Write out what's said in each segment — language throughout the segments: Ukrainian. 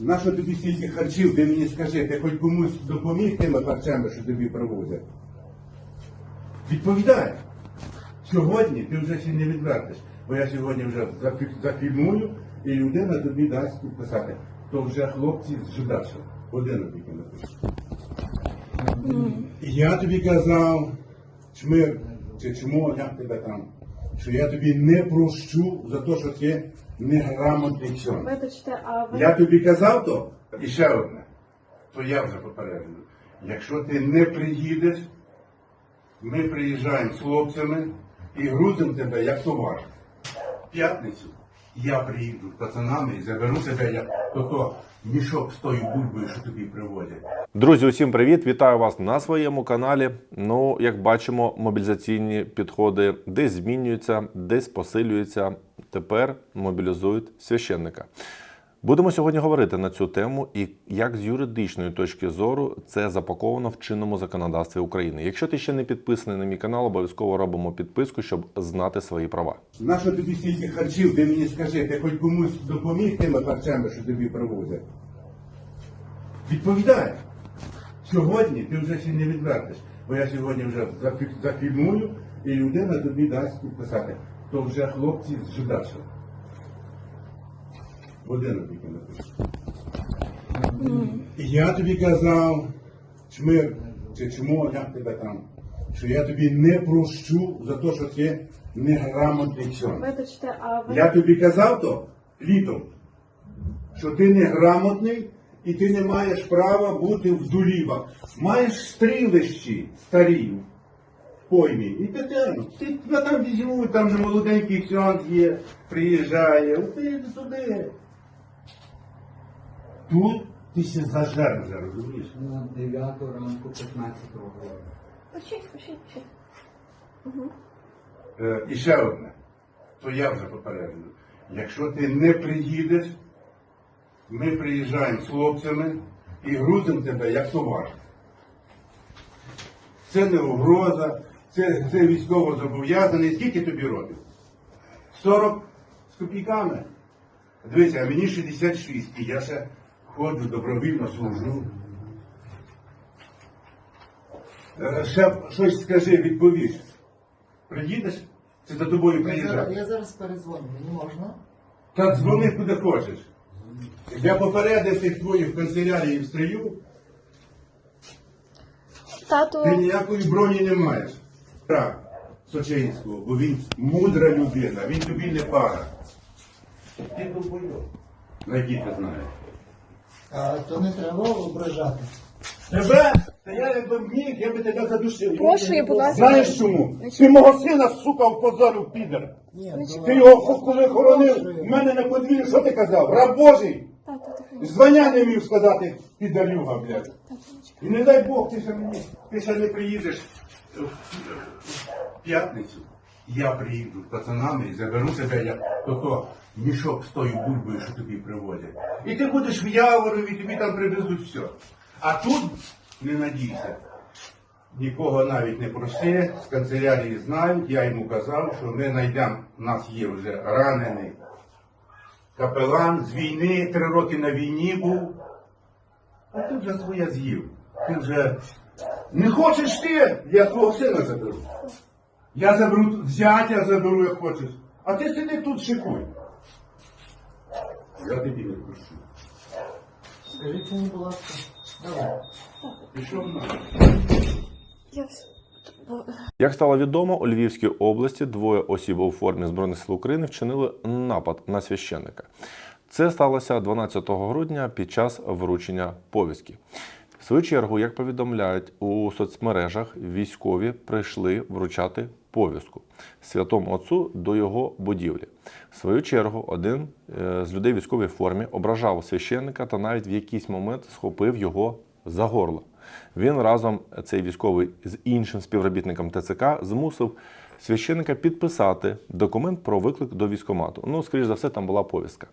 Нащо тобі стільки харчів, ти мені скажи, ти хоч комусь допоміг тими харчами, що тобі привозять? Відповідай. Сьогодні ти вже ще не відвертиш, бо я сьогодні вже зафільмую, і людина тобі дасть підписати. То вже хлопці з Жидаша. Годину тільки напишу. І я тобі казав, чмир чи чмо, як тебе там, що я тобі не прощу за те, що ти неграмотний. Вибачте, а ви Я тобі казав то, і ще одне, то я вже попереджую. Якщо ти не приїдеш, ми приїжджаємо з хлопцями і грузимо тебе як товар. В п'ятницю я приїду з пацанами і заберу тебе як то мішок з тою бульбою, що тобі привозять. Друзі, усім привіт! Вітаю вас на своєму каналі. Ну, як бачимо, мобілізаційні підходи десь змінюються, десь посилюються. Тепер мобілізують священника. Будемо сьогодні говорити на цю тему і як з юридичної точки зору це запаковано в чинному законодавстві України. Якщо ти ще не підписаний на мій канал, обов'язково робимо підписку, щоб знати свої права. Нащо тобі стільки харчів, ти мені скажи, ти хоч комусь допоміг тими харчами, що тобі привозять? Відповідай. Сьогодні ти вже ще не відвертиш, бо я сьогодні вже зафільмую, і людина тобі дасть підписати. То вже хлопці з Жидаша. Годину тільки напишу. І я тобі казав, чмир чи чмо, як тебе там, що я тобі не прощу за те, що ти неграмотний ксьон. вибачте, а ви Я тобі казав то літом, що ти неграмотний і ти не маєш права бути в дулівах. Маєш стрілищі старі поймі. І ти, ти, тебе там візьмуть, там же молоденький ксьонз є, приїжджає, ти йди туди. Тут ти ще зажер вже, розумієш? На 9 ранку 15 років. Пишіть, пишіть, пишіть. Е, і ще одне, то я вже попереджую. Якщо ти не приїдеш, ми приїжджаємо з хлопцями і грузимо тебе як товар. Це не угроза, це, це військово зобов'язаний. Скільки тобі років? 40 з копійками. Дивися, а мені 66, і я ще ходжу добровільно служу. Е, Ще щось скажи, відповіш. Приїдеш? Чи за тобою Я приїжджати? я зараз перезвоню, мені можна? Та дзвони куди хочеш. Я попередив тих твоїх в канцелярії в стрію, Тату, ти ніякої броні не маєш. Так, Сочинського, бо він мудра людина, він тобі не пара. Ти довбойов. Найди ти знаєш. А, то не треба ображати. Тебе? Та я якби міг, я би тебе задушив. Прошу, будь ласка. Знаєш чому? Ти мого сина, сука, впозорив підер. Ні, Ти його коли хоронив, в мене на подвір'ї, що ти казав? Раб Божий! Звання не міг сказати підарюга, блядь. І не дай Бог, ти ще мені, ти ще не приїдеш в п'ятницю. Я приїду з пацанами і заберу тебе як то мішок з тою бульбою, що тобі привозять. І ти будеш в Яворові, тобі там привезуть все. А тут не надійся. Нікого навіть не проси, з канцелярії знають, я йому казав, що ми знайдемо, у нас є вже ранений капелан з війни, три роки на війні був. А ти вже своє з'їв. Ти вже не хочеш ти, я твого сина заберу. Я заберу зятя заберу, як хочеш. А ти сиди тут шикуй. Я тобі не прошу. Скажіть мені, будь ласка. Давай. Пішов на. Як стало відомо, у Львівській області двоє осіб у формі Збройних сил України вчинили напад на священника. Це сталося 12 грудня під час вручення повістки. В свою чергу, як повідомляють у соцмережах, військові прийшли вручати повістку святому отцу до його будівлі. В свою чергу, один е, з людей в військовій формі ображав священника та навіть в якийсь момент схопив його за горло. Він разом цей військовий з іншим співробітником ТЦК змусив священника підписати документ про виклик до військомату. Ну, скоріш за все, там була повістка.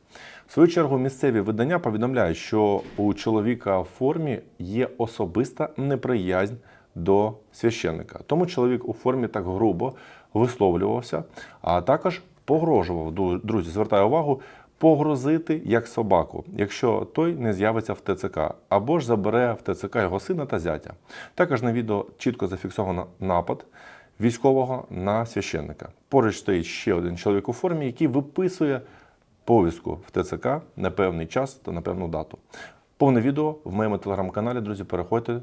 В свою чергу, місцеві видання повідомляють, що у чоловіка в формі є особиста неприязнь до священника. Тому чоловік у формі так грубо висловлювався, а також погрожував. Друзі, звертаю увагу, погрозити як собаку, якщо той не з'явиться в ТЦК, або ж забере в ТЦК його сина та зятя. Також на відео чітко зафіксовано напад військового на священника. Поруч стоїть ще один чоловік у формі, який виписує повістку в ТЦК на певний час та на певну дату. Повне відео в моєму телеграм-каналі, друзі, переходьте,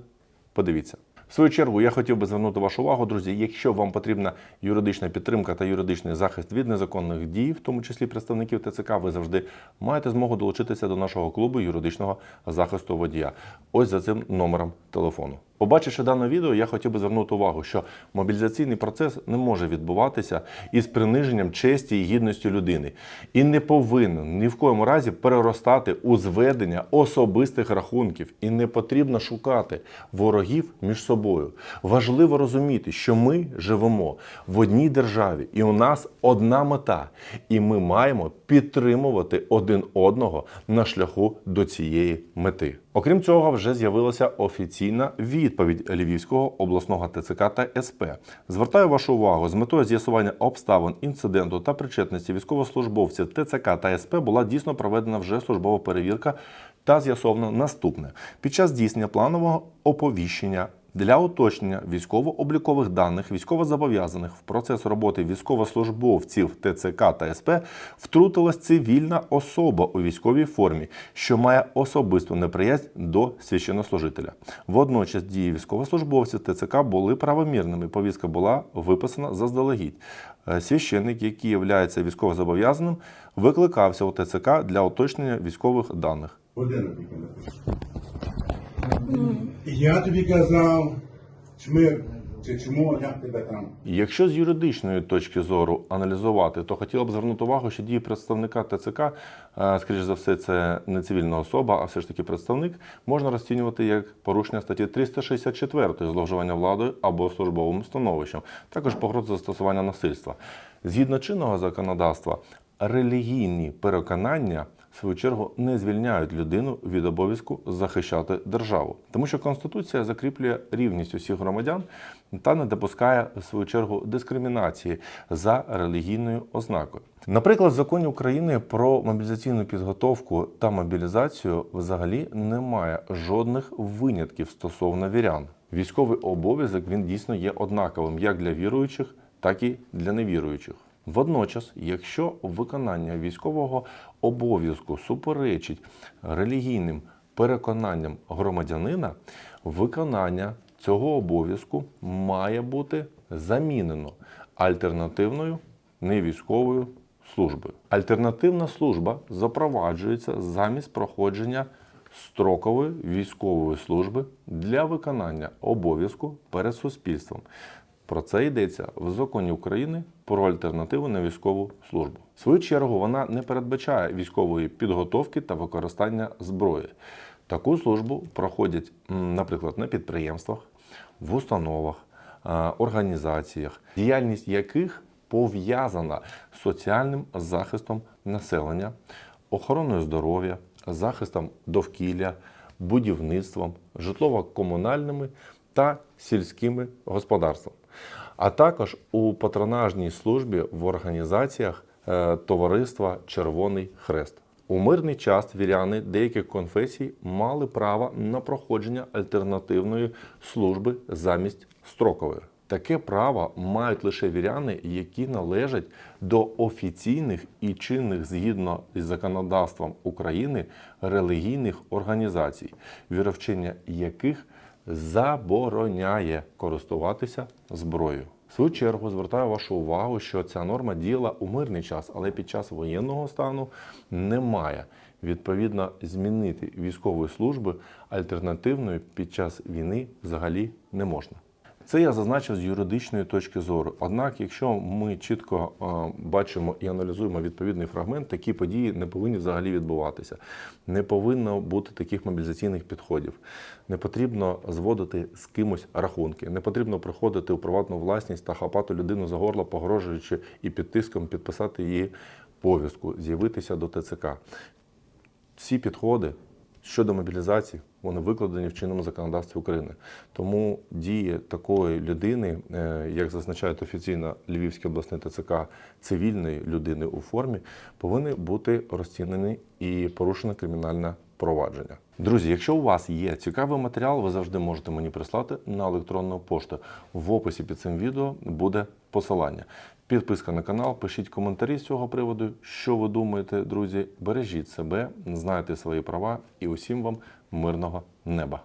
подивіться. В свою чергу я хотів би звернути вашу увагу, друзі, якщо вам потрібна юридична підтримка та юридичний захист від незаконних дій, в тому числі представників ТЦК, ви завжди маєте змогу долучитися до нашого клубу юридичного захисту водія. Ось за цим номером телефону. Побачивши дане відео, я хотів би звернути увагу, що мобілізаційний процес не може відбуватися із приниженням честі і гідності людини, і не повинен ні в коєму разі переростати у зведення особистих рахунків. І не потрібно шукати ворогів між собою. Важливо розуміти, що ми живемо в одній державі, і у нас одна мета, і ми маємо підтримувати один одного на шляху до цієї мети. Окрім цього, вже з'явилася офіційна відповідь Львівського обласного ТЦК та СП. Звертаю вашу увагу з метою з'ясування обставин інциденту та причетності військовослужбовців ТЦК та СП була дійсно проведена вже службова перевірка та з'ясовано наступне: під час здійснення планового оповіщення. Для уточнення військово-облікових даних військовозобов'язаних в процес роботи військовослужбовців ТЦК та СП втрутилась цивільна особа у військовій формі, що має особисту неприязнь до священнослужителя. Водночас дії військовослужбовців ТЦК були правомірними. Повістка була виписана заздалегідь. Е, Священник, який є військовозобов'язаним, викликався у ТЦК для уточнення військових даних. Тільки Я тобі казав, чмир, чи як тебе там. Якщо з юридичної точки зору аналізувати, то хотіло б звернути увагу, що дії представника ТЦК, е, скоріш за все, це не цивільна особа, а все ж таки представник, можна розцінювати як порушення статті 364 зловживання владою або службовим становищем, також погроза застосування насильства. Згідно чинного законодавства, релігійні переконання. Свою чергу не звільняють людину від обов'язку захищати державу, тому що конституція закріплює рівність усіх громадян та не допускає в свою чергу дискримінації за релігійною ознакою. Наприклад, в законі України про мобілізаційну підготовку та мобілізацію взагалі немає жодних винятків стосовно вірян. Військовий обов'язок він дійсно є однаковим як для віруючих, так і для невіруючих. Водночас, якщо виконання військового обов'язку суперечить релігійним переконанням громадянина, виконання цього обов'язку має бути замінено альтернативною невійськовою службою. Альтернативна служба запроваджується замість проходження строкової військової служби для виконання обов'язку перед суспільством. Про це йдеться в законі України про альтернативу на військову службу. В свою чергу вона не передбачає військової підготовки та використання зброї. Таку службу проходять, наприклад, на підприємствах, в установах, е, організаціях, діяльність яких пов'язана з соціальним захистом населення, охороною здоров'я, захистом довкілля, будівництвом, житлово-комунальними та сільськими господарством, а також у патронажній службі в організаціях е, товариства Червоний Хрест. У мирний час віряни деяких конфесій мали право на проходження альтернативної служби замість строкової. Таке право мають лише віряни, які належать до офіційних і чинних згідно із законодавством України релігійних організацій, віровчення яких забороняє користуватися зброєю. В свою чергу звертаю вашу увагу, що ця норма діяла у мирний час, але під час воєнного стану немає. Відповідно, змінити військової служби альтернативною під час війни взагалі не можна. Це я зазначив з юридичної точки зору. Однак, якщо ми чітко е, бачимо і аналізуємо відповідний фрагмент, такі події не повинні взагалі відбуватися. Не повинно бути таких мобілізаційних підходів. Не потрібно зводити з кимось рахунки. Не потрібно приходити у приватну власність та хапати людину за горло, погрожуючи і під тиском підписати її повістку, з'явитися до ТЦК. Всі підходи щодо мобілізації, вони викладені в чинному законодавстві України. Тому дії такої людини, е, як зазначають офіційно Львівський обласний ТЦК, цивільної людини у формі, повинні бути розцінені і порушено кримінальне провадження. Друзі, якщо у вас є цікавий матеріал, ви завжди можете мені прислати на електронну пошту. В описі під цим відео буде посилання. Підписка на канал, пишіть коментарі з цього приводу. Що ви думаєте, друзі? Бережіть себе, знайте свої права і усім вам мирного неба.